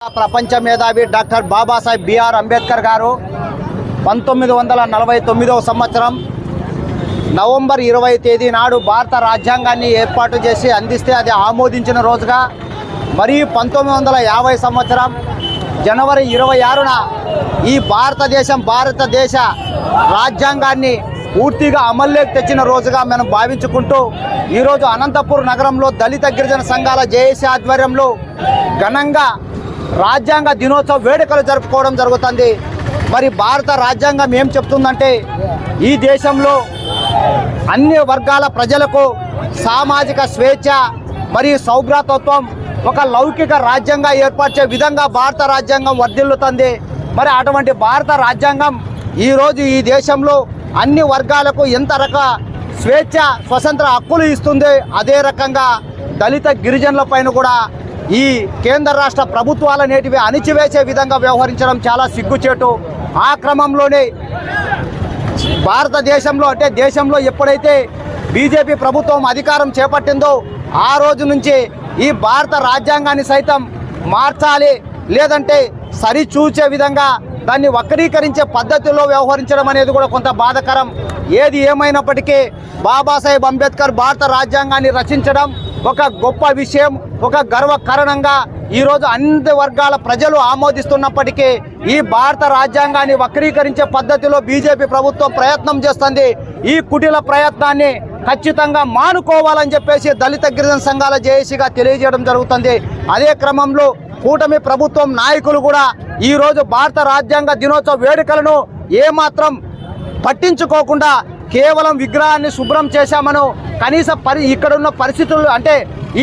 ప్రపంచ మేధావి doctor Babasaheb BR Ambedkar గారు పంతొమ్మిది వందల నలభై తొమ్మిదవ సంవత్సరం నవంబర్ ఇరవై తేదీ నాడు భారత రాజ్యాంగాన్ని ఏర్పాటు చేసి అందిస్తే అది ఆమోదించిన రోజుగా మరియు పంతొమ్మిది వందల యాభై సంవత్సరం జనవరి ఇరవై ఆరున ఈ భారతదేశం భారతదేశ రాజ్యాంగాన్ని పూర్తిగా అమల్లోకి తెచ్చిన రోజుగా మనం భావించుకుంటూ ఈరోజు అనంతపూర్ నగరంలో దళిత గిరిజన సంఘాల జేఏసీ ఆధ్వర్యంలో ఘనంగా రాజ్యాంగ దినోత్సవ వేడుకలు జరుపుకోవడం జరుగుతుంది. మరి భారత రాజ్యాంగం ఏం చెప్తుందంటే ఈ దేశంలో అన్ని వర్గాల ప్రజలకు సామాజిక స్వేచ్ఛ మరియు సౌభ్రాతత్వం ఒక లౌకిక రాజ్యంగా ఏర్పరిచే విధంగా భారత రాజ్యాంగం వర్ధిల్లుతుంది. మరి అటువంటి భారత రాజ్యాంగం ఈరోజు ఈ దేశంలో అన్ని వర్గాలకు ఎంత రక స్వేచ్ఛ స్వతంత్ర హక్కులు ఇస్తుంది అదే రకంగా దళిత గిరిజనుల పైన కూడా ఈ కేంద్ర రాష్ట్ర ప్రభుత్వాల నేటివి అణిచివేసే విధంగా వ్యవహరించడం చాలా సిగ్గుచేటు. ఆ క్రమంలోనే భారతదేశంలో అంటే దేశంలో ఎప్పుడైతే బీజేపీ ప్రభుత్వం అధికారం చేపట్టిందో ఆ రోజు నుంచి ఈ భారత రాజ్యాంగాన్ని సైతం మార్చాలి లేదంటే సరిచూచే విధంగా దాన్ని వక్రీకరించే పద్ధతిలో వ్యవహరించడం అనేది కూడా కొంత బాధకరం. ఏది ఏమైనప్పటికీ బాబాసాహెబ్ అంబేద్కర్ భారత రాజ్యాంగాన్ని రచించడం ఒక గొప్ప విషయం ఒక గర్వకారణంగా ఈరోజు అన్ని వర్గాల ప్రజలు ఆమోదిస్తున్నప్పటికీ ఈ భారత రాజ్యాంగాన్ని వక్రీకరించే పద్ధతిలో బీజేపీ ప్రభుత్వం ప్రయత్నం చేస్తుంది. ఈ కుటిల ప్రయత్నాన్ని ఖచ్చితంగా మానుకోవాలని చెప్పేసి దళిత గిరిజన సంఘాల జేఏసీగా తెలియజేయడం జరుగుతుంది. అదే క్రమంలో కూటమి ప్రభుత్వం నాయకులు కూడా ఈరోజు భారత రాజ్యాంగ దినోత్సవ వేడుకలను ఏమాత్రం పట్టించుకోకుండా కేవలం విగ్రహాన్ని శుభ్రం చేశామను కనీస పరి ఇక్కడ ఉన్న పరిస్థితులు అంటే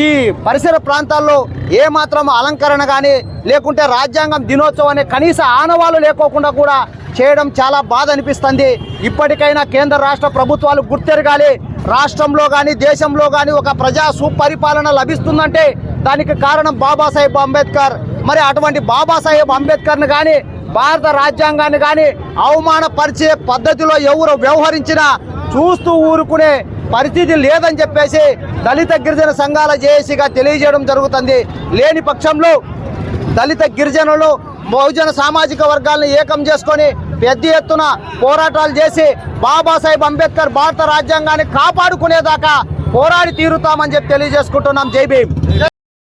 ఈ పరిసర ప్రాంతాల్లో ఏమాత్రం అలంకరణ కానీ లేకుంటే రాజ్యాంగం దినోత్సవం అనే కనీస ఆనవాళ్ళు లేకోకుండా కూడా చేయడం చాలా బాధ అనిపిస్తుంది. ఇప్పటికైనా కేంద్ర రాష్ట్ర ప్రభుత్వాలు గుర్తెరగాలి. రాష్ట్రంలో కానీ దేశంలో కానీ ఒక ప్రజా సుపరిపాలన లభిస్తుందంటే దానికి కారణం బాబాసాహెబ్ అంబేద్కర్. మరి అటువంటి బాబాసాహెబ్ అంబేద్కర్ని కానీ భారత రాజ్యాంగాన్ని కానీ అవమానపరిచే పద్ధతిలో ఎవరు వ్యవహరించినా చూస్తూ ఊరుకునే పరిస్థితి లేదని చెప్పేసి దళిత గిరిజన సంఘాల జేఏసీగా తెలియజేయడం జరుగుతుంది. లేని పక్షంలో దళిత గిరిజనులు బహుజన సామాజిక వర్గాలను ఏకం చేసుకొని పెద్ద ఎత్తున పోరాటాలు చేసి బాబాసాహెబ్ అంబేద్కర్ భారత రాజ్యాంగాన్ని కాపాడుకునేదాకా పోరాడి తీరుతామని చెప్పి తెలియజేసుకుంటున్నాం. జై భీమ్.